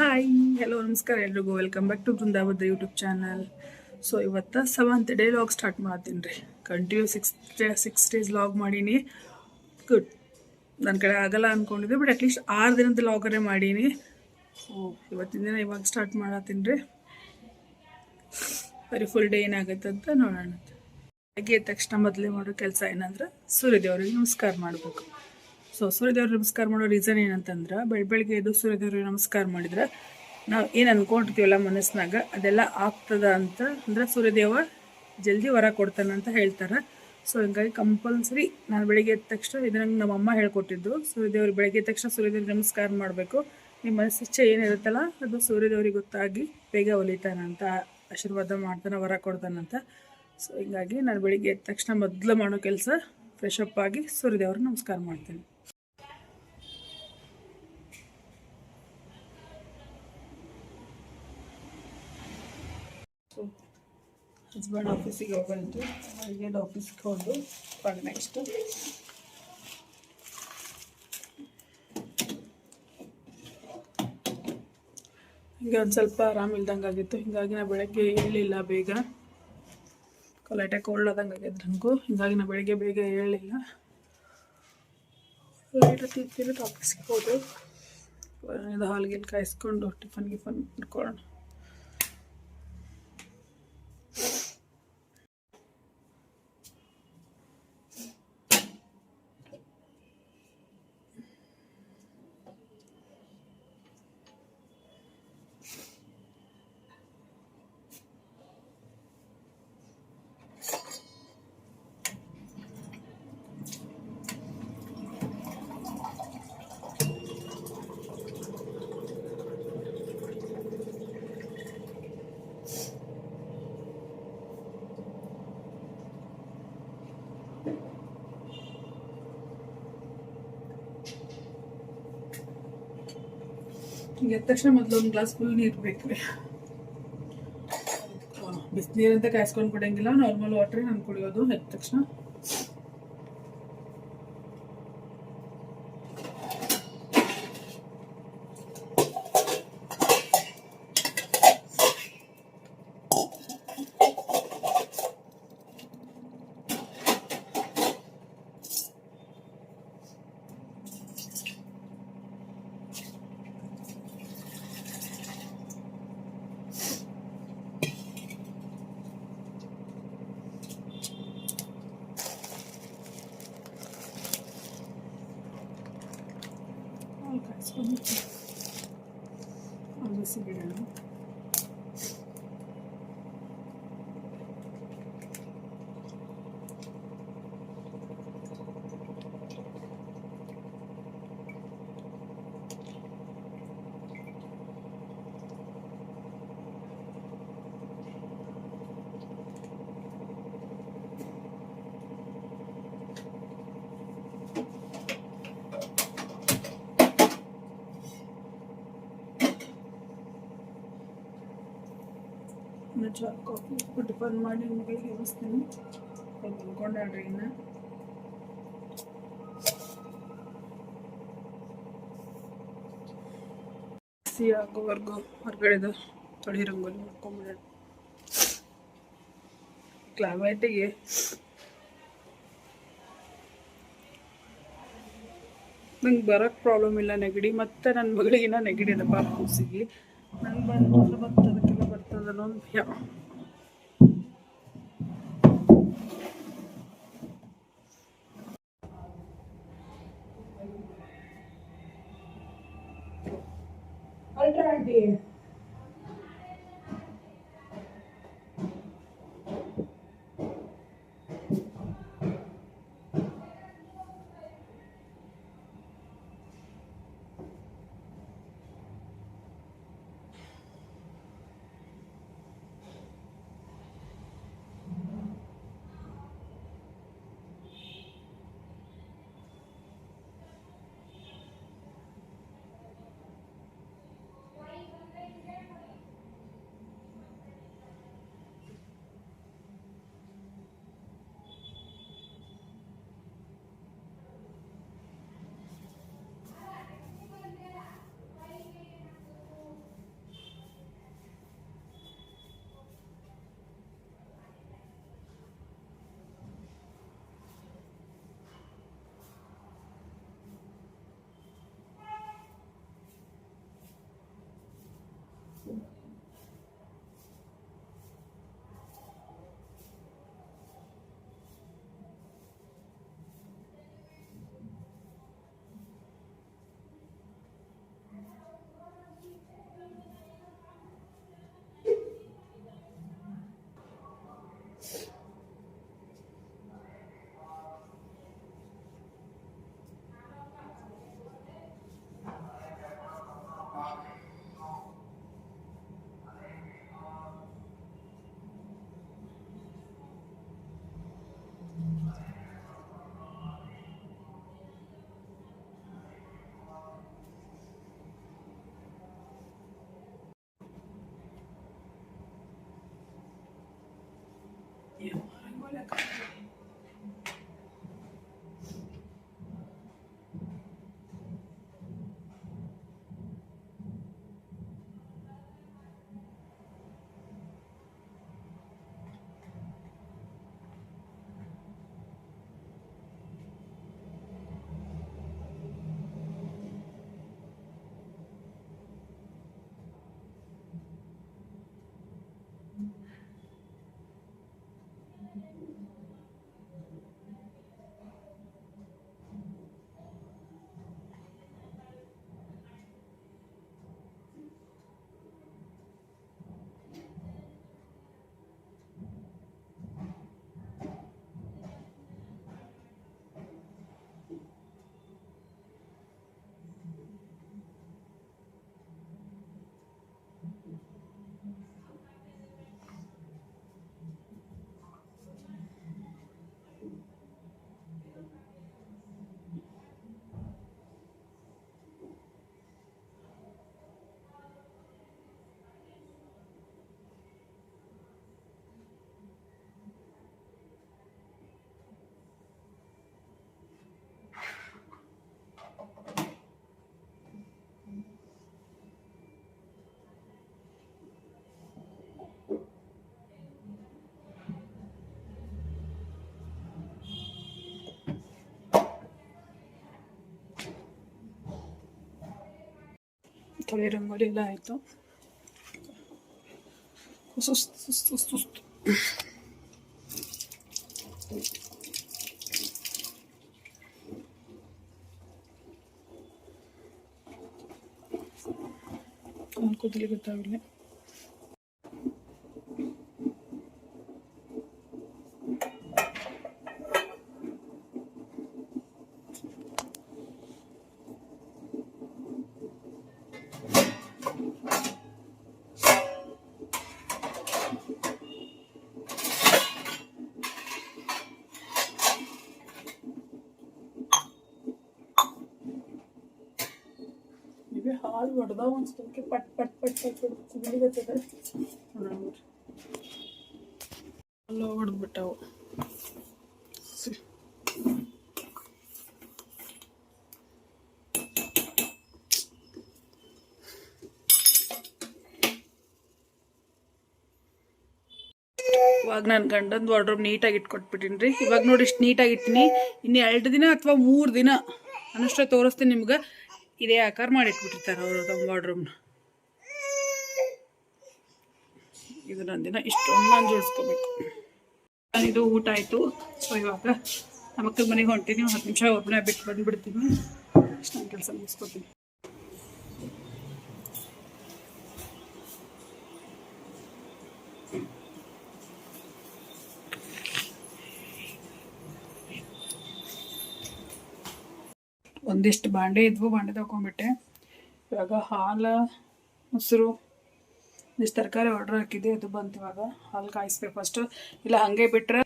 Hi hello ನಮಸ್ಕಾರ ಎಲ್ರಿಗೂ. Welcome back to ಬೃಂದಾವದ ಯೂಟ್ಯೂಬ್ ಚಾನಲ್ ಸೊ ಇವತ್ತು ಸೆವೆಂತ್ ಡೇ ಲಾಗ್ ಸ್ಟಾರ್ಟ್ ಮಾಡ್ತೀನಿ ರೀ. Continue six day six days log ಮಾಡೀನಿ. ಗುಡ್ ನನ್ನ ಕಡೆ ಆಗಲ್ಲ ಅಂದ್ಕೊಂಡಿದ್ದೆ ಬಟ್ ಅಟ್ಲೀಸ್ಟ್ ಆರು ದಿನದ ಲಾಗರೇ ಮಾಡೀನಿ. ಸೊ ಇವತ್ತಿನ ದಿನ ಇವಾಗ ಸ್ಟಾರ್ಟ್ ಮಾಡತ್ತೀನಿ ರೀ. ಬರೀ ಫುಲ್ ಡೇ ಏನಾಗುತ್ತೆ ಅಂತ ನೋಡೋಣ ಬೆಳಗ್ಗೆ ತಕ್ಷಣ ಮೊದಲೇ ಮಾಡೋ ಕೆಲಸ ಏನಂದ್ರೆ ಸೂರ್ಯದೇವರಿಗೆ ನಮಸ್ಕಾರ ಮಾಡಬೇಕು. ಸೊ ಸೂರ್ಯದೇವ್ರಿಗೆ ನಮಸ್ಕಾರ ಮಾಡೋ ರೀಸನ್ ಏನಂತಂದ್ರೆ ಬೆಳ ಬೆಳಗ್ಗೆ ಎದ್ದು ಸೂರ್ಯದೇವ್ರಿಗೆ ನಮಸ್ಕಾರ ಮಾಡಿದ್ರೆ, ನಾವು ಏನು ಅಂದ್ಕೊಂಡಿರ್ತೀವಲ್ಲ ಮನಸ್ಸಿನಾಗ, ಅದೆಲ್ಲ ಆಗ್ತದ ಅಂತ ಅಂದ್ರೆ ಸೂರ್ಯದೇವ ಜಲ್ದಿ ವರ ಕೊಡ್ತಾನೆ ಅಂತ ಹೇಳ್ತಾರೆ. ಸೊ ಹಿಂಗಾಗಿ ಕಂಪಲ್ಸರಿ ನಾನು ಬೆಳಿಗ್ಗೆ ಎದ್ದ ತಕ್ಷಣ ಇದನ್ನ ನಮ್ಮ ಅಮ್ಮ ಹೇಳ್ಕೊಟ್ಟಿದ್ದು ಸೂರ್ಯದೇವ್ರಿಗೆ ಬೆಳಗ್ಗೆ ತಕ್ಷಣ ಸೂರ್ಯದೇವ್ರಿಗೆ ನಮಸ್ಕಾರ ಮಾಡಬೇಕು. ನಿಮ್ಮ ಮನಸ್ಸಿಚ್ಛೆ ಏನಿರುತ್ತಲ್ಲ ಅದು ಸೂರ್ಯದೇವ್ರಿಗೆ ಗೊತ್ತಾಗಿ ಬೇಗ ಹೊಲಿತಾನಂತ ಆಶೀರ್ವಾದ ಮಾಡ್ತಾನೆ, ವರ ಕೊಡ್ತಾನಂತ ಸೊ ಹಿಂಗಾಗಿ ನಾನು ಬೆಳಿಗ್ಗೆ ಎದ್ದ ತಕ್ಷಣ ಮೊದಲು ಮಾಡೋ ಕೆಲಸ ಫ್ರೆಶ್ ಅಪ್ ಆಗಿ ಸೂರ್ಯದೇವ್ರಿಗೆ ನಮಸ್ಕಾರ ಮಾಡ್ತೀನಿ. ಹಸ್ಬೆಂಡ್ ಆಫೀಸಿಗೆ ಹೋಗಂತು ಬೆಳಿಗ್ಗೆ ಆಫೀಸ್ಗೆ ಹೋದು ಇವಾಗ ನೆಕ್ಸ್ಟು ಹಿಂಗೆ ಒಂದು ಸ್ವಲ್ಪ ಆರಾಮಿಲ್ದಂಗೆ ಆಗಿತ್ತು. ಹಿಂಗಾಗಿ ನಾ ಬೆಳಗ್ಗೆ ಏಳಲಿಲ್ಲ ಬೇಗ. ಕೊಲಾಟೆ ಕೋಲ್ಡ್ ಆಗಿದ್ದು ನನಗೂ. ಹಿಂಗಾಗಿ ನಾ ಬೆಳಗ್ಗೆ ಬೇಗ ಏಳಲಿಲ್ಲ ಲೈಟ್ ತಿಂತಿರೋದು ಆಫೀಸ್ಗೆ ಹೋದು. ಇದು ಹಾಲ್ಗಿಲ್ ಕಾಯಿಸ್ಕೊಂಡು, ಟಿಫನ್ ಗಿಫನ್ ಇಟ್ಕೊಳ್ಳೋಣ. ಹಿಂಗೆ ಎದ್ದ ತಕ್ಷಣ ಮೊದಲು ಒಂದು ಗ್ಲಾಸ್ ಫುಲ್ ನೀರು ಬೇಕು ರೀ ಬಿಸಿನೀರಂತ ಕಾಯಿಸ್ಕೊಂಡು ಕುಡಿಯಂಗಿಲ್ಲ ನಾರ್ಮಲ್ ವಾಟ್ರೇ ನಾನು ಕುಡಿಯೋದು ಎದ್ದ ತಕ್ಷಣ ಹಾಲು ಕಾಯಿಸ್ಕೊಂಡು ಒಂದು ಬಿಸಿ ಬಿಡೋಣ ಇನ್ನು ಚಾ ಕಾಫಿ ಟಿಫನ್ ಮಾಡಿ ನಿಮ್ಮ ಅವ್ರು ಮಲ್ಕೊಂಡಾಳ್ರಿ ಇನ್ನು. ಬಿಸಿ ಆಗೋವರೆಗೂ ಹೊರಗಡೆದ ತೊಳಿ ರಂಗೋಲಿ ಮಾಡ್ಕೊಂಬಿಡೋಣ ಕ್ಲೈಮೇಟಿಗೆ. ನಂಗೆ ಬರೋಕ್ಕೆ ಪ್ರಾಬ್ಲಮ್ ಇಲ್ಲ ನೆಗಡಿ, ಮತ್ತು ನನ್ನ ಮಗಳಿಗಿನ್ನ ನೆಗಡಿ ಇದೆ ಪಾಪ ಕೂಸಿಗೆ ನಂಗೆ ಬಂದು de någon. ತೊಳೆ ರಂಗೋಲಿ ಎಲ್ಲ ಆಯಿತು ಸುಸ್ತು ಸುಸ್ತು ಸುಸ್ತು ಅನ್ಕೋದಲ್ಲಿ ಗೊತ್ತಾಗಲಿ ಹಾಲು ಹೊಡೆದಾವ ಅನ್ಸ್ಕೊಂಡ್ಕೆ ಪಟ್ ಪಟ್ ಪಟ್ ಪಟ್ ಪಟ್ ಎಲ್ಲ ಹೊಡೆದ್ಬಿಟ್ಟವು ಇವಾಗ ನಾನು ಗಂಡಂದು ವಾರ್ಡ್ರೋಬ್ ನೀಟಾಗಿ ಇಟ್ಕೊಟ್ಬಿಟ್ಟಿನಿ ಇವಾಗ ನೋಡಿ ಇಷ್ಟು ನೀಟಾಗಿ ಇಟ್ಟಿನಿ. ಇನ್ನು ಎರಡು ದಿನ ಅಥವಾ ಮೂರು ದಿನ. ಅನ್ನಷ್ಟೇ ತೋರಿಸ್ತೀನಿ ನಿಮ್ಗೆ. ಇದೇ ಆಕಾರ ಮಾಡಿಟ್ಬಿಟ್ಟಿರ್ತಾರೆ ಅವರು ತಮ್ಮ ವಾರ್ಡ್ರೂಮ್ನ ಇದನ್ನೊಂದಿನ ದಿನ ಇಷ್ಟೊಂದು ಜೋಡಿಸ್ಕೋಬೇಕು. ಇದು ಊಟ ಆಯಿತು. ಸೊ ಇವಾಗ ನಮ್ಮಕ್ಕ ಮನೆಗೆ ಹೊಂಟೀನಿ. ಒಂದು ಹತ್ತು ನಿಮಿಷ ಒಬ್ಬನೇ ಬಿಟ್ಟು ಬಂದುಬಿಡ್ತೀನಿ. ಇಷ್ಟು ನಾನು ಕೆಲಸ ಮುಗಿಸ್ಕೊತೀನಿ. ಒಂದಿಷ್ಟು ಬಾಂಡೆ ಇದ್ವು, ಬಾಂಡೆ ತಗೊಂಡ್ಬಿಟ್ಟೆ. ಇವಾಗ ಹಾಲು, ಮೊಸರು, ಒಂದಿಷ್ಟು ತರಕಾರಿ ಆರ್ಡ್ರ್ ಹಾಕಿದ್ದೆ, ಅದು ಬಂತು ಇವಾಗ. ಹಾಲು ಕಾಯಿಸ್ಬೇಕು ಫಸ್ಟು ಇಲ್ಲ, ಹಾಗೆ ಬಿಟ್ಟರೆ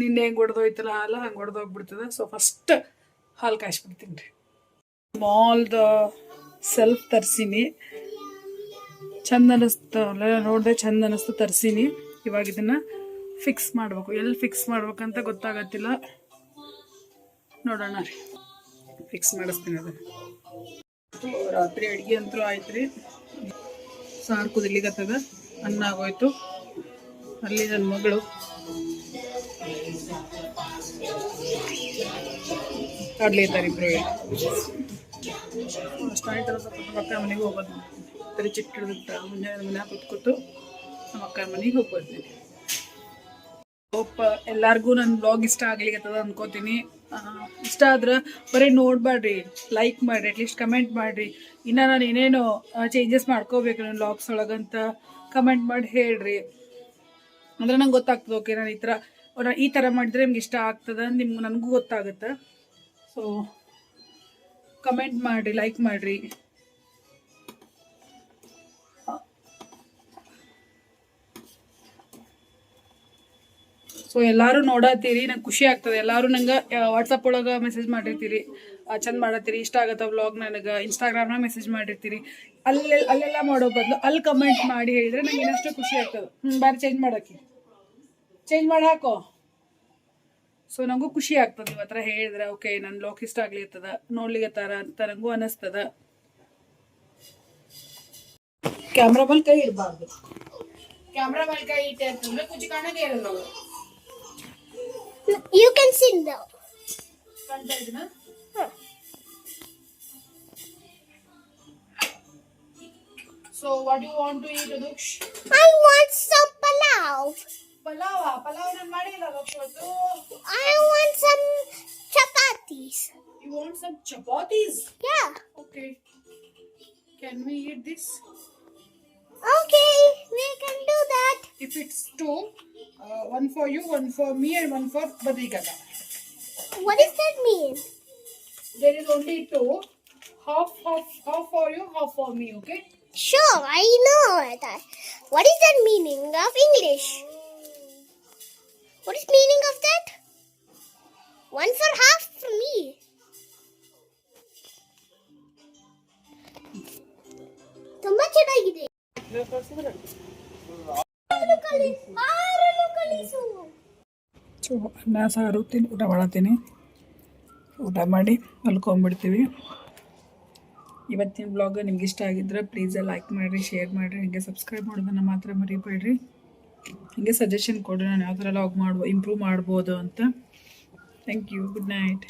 ನಿನ್ನೆ ಹೆಂಗೆ ಹೊಡೆದೋಯ್ತಲ್ಲ ಹಾಲು ಹಂಗೆ ಹೊಡೆದೋಗ್ಬಿಡ್ತದೆ ಸೊ ಫಸ್ಟ್ ಹಾಲು ಕಾಯಿಸ್ಬಿಡ್ತೀನಿ ರೀ. ಮಾಲ್ದ ಸೆಲ್ಫ್ ತರಿಸೀನಿ. ಚಂದ ಅನ್ನಿಸ್ತು ಅಲ್ಲ, ನೋಡಿದೆ ಚಂದ ಅನ್ನಿಸ್ತು ತರಿಸೀನಿ. ಇವಾಗ ಇದನ್ನು ಫಿಕ್ಸ್ ಮಾಡಬೇಕು. ಎಲ್ಲಿ ಫಿಕ್ಸ್ ಮಾಡ್ಬೇಕಂತ ಗೊತ್ತಾಗತ್ತಿಲ್ಲ. ನೋಡೋಣ ರೀ. ಫಿಕ್ಸ್ ಮಾಡಿಸ್ತೀನಿ ಅದು ರಾತ್ರಿ ಅಡುಗೆ ಅಂತೂ ಆಯ್ತು ರೀ ಸಾರು ಕುದಿಲಿಗತ್ತದ ಅನ್ನ ಆಗೋಯ್ತು. ಅಲ್ಲಿ ನನ್ನ ಮಗಳು. ಆಡ್ಲಿದ್ದಾರೆ ಇಬ್ರು ಅಷ್ಟು ಆಯ್ತಲ್ಲ ನಮ್ಮ ಅಕ್ಕ ಮನೆಗೆ ಹೋಗೋದು. ತಲೆ ಚಿಟ್ಟು ಹಿಡಿದಿಟ್ಟ ಮುಂಜಾನೆ ಮನೆ ಕೂತ್ಕೊತು. ನಮ್ಮ ಅಕ್ಕ ಮನೆಗೆ ಹೋಗ್ಬೋದು ಒಪ್ಪ, ಎಲ್ಲಾರ್ಗೂ ನನ್ನ ಬ್ಲಾಗ್ ಇಷ್ಟ ಆಗ್ಲಿಕ್ಕೆ ಅನ್ಕೋತೀನಿ. ಇಷ್ಟ ಆದ್ರೆ ಬರೀ ನೋಡ್ಬೇಡ್ರಿ ಲೈಕ್ ಮಾಡಿರಿ ಅಟ್ಲೀಸ್ಟ್ ಕಮೆಂಟ್ ಮಾಡಿರಿ. ಇನ್ನು ನಾನು ಏನೇನು ಚೇಂಜಸ್ ಮಾಡ್ಕೋಬೇಕು ನನ್ನ ಲಾಕ್ಸ್ ಒಳಗಂತ ಕಮೆಂಟ್ ಮಾಡಿ ಹೇಳ್ರಿ. ಅಂದ್ರೆ ನಂಗೆ ಗೊತ್ತಾಗ್ತದೆ ಓಕೆ ನಾನು ಈ ಥರ ಈ ಥರ ಮಾಡಿದ್ರೆ ನಿಮ್ಗೆ ಇಷ್ಟ ಆಗ್ತದೆ ನಿಮ್ಗೆ, ನನಗೂ ಗೊತ್ತಾಗುತ್ತೆ. ಸೊ ಕಮೆಂಟ್ ಮಾಡಿರಿ ಲೈಕ್ ಮಾಡಿರಿ. ಸೊ ಎಲ್ಲರೂ ನೋಡತ್ತೀರಿ ನಂಗೆ ಖುಷಿ ಆಗ್ತದೆ. ಎಲ್ಲರೂ ನಂಗೆ ವಾಟ್ಸಪ್ ಒಳಗೆ ಮೆಸೇಜ್ ಮಾಡಿರ್ತೀರಿ. ಚಂದ ಮಾಡತ್ತೀರಿ ಇಷ್ಟ ಆಗತ್ತ ವ್ಲಾಗ್ ನನಗೆ. ಇನ್ಸ್ಟಾಗ್ರಾಮ್ನಾಗ ಮೆಸೇಜ್ ಮಾಡಿರ್ತೀರಿ. ಅಲ್ಲೆ, ಅಲ್ಲೆಲ್ಲ ಮಾಡೋ ಬದಲು ಅಲ್ಲಿ ಕಮೆಂಟ್ ಮಾಡಿ ಹೇಳಿದ್ರೆ ನಂಗೆ ಇನ್ನಷ್ಟು ಖುಷಿ ಆಗ್ತದೆ. ಹ್ಞೂ ಬಾರಿ ಚೇಂಜ್ ಮಾಡೋಕ್ಕೆ ಚೇಂಜ್ ಮಾಡಿ ಹಾಕೋ. ಸೊ ನನಗೂ ಖುಷಿ ಆಗ್ತದೆ ಹತ್ರ ಹೇಳಿದ್ರೆ ಓಕೆ ನನ್ನ ಲೋಕ್ ಇಷ್ಟ ಆಗ್ಲಿರ್ತದ ನೋಡ್ಲಿಕತ್ತಾರ ಅಂತ ನನಗೂ ಅನಿಸ್ತದ. ಕ್ಯಾಮ್ರಾ ಬಲ್ ಕೈ ಇಡಬಾರ್ದು. ಕ್ಯಾಮ್ರಾ ಮೇಲೆ ಕೈ ಇಟ್ಟೆ ಅಂತಂದ್ರೆ ಕುಚಿ ಕಾಣಕ್ಕೆ ಇರಲ್ಲ. You can sing though. So what do you want to eat, Duksh? I want some palav. Palav? Ah, palav and madila, Duksh. I want some chapatis. You want some chapatis? Yeah. Okay. Can we eat this? we can do that. if it's two uh, one for you one for me and one for badrikaka What does that mean? there is only two half half half for you half for me okay Sure, I know that. What is that meaning of English? What is meaning of that? One for half for me. ತುಂಬಾ ಚೆನ್ನಾಗಿದೆ ಅನ್ನ, ಸಾರು, ತಿನ್, ಊಟ ಮಾಡತ್ತೀನಿ. ಊಟ ಮಾಡಿ ಮಲ್ಕೊಂಬಿಡ್ತೀವಿ. ಇವತ್ತಿನ blog ನಿಮ್ಗೆ ಇಷ್ಟ ಆಗಿದ್ರೆ ಪ್ಲೀಸ್ ಲೈಕ್ ಮಾಡಿರಿ ಶೇರ್ ಮಾಡಿರಿ, ಹೀಗೆ ಸಬ್ಸ್ಕ್ರೈಬ್ ಮಾಡೋದನ್ನು ಮಾತ್ರ ಮರಿಬೇಡ್ರಿ. ಹಿಂಗೆ ಸಜೆಷನ್ ಕೊಡಿ ನಾನು ಯಾವ ಥರ ಲಾಗ್ ಮಾಡ್ಬೋ ಇಂಪ್ರೂವ್ ಮಾಡ್ಬೋದು ಅಂತ. Thank you good night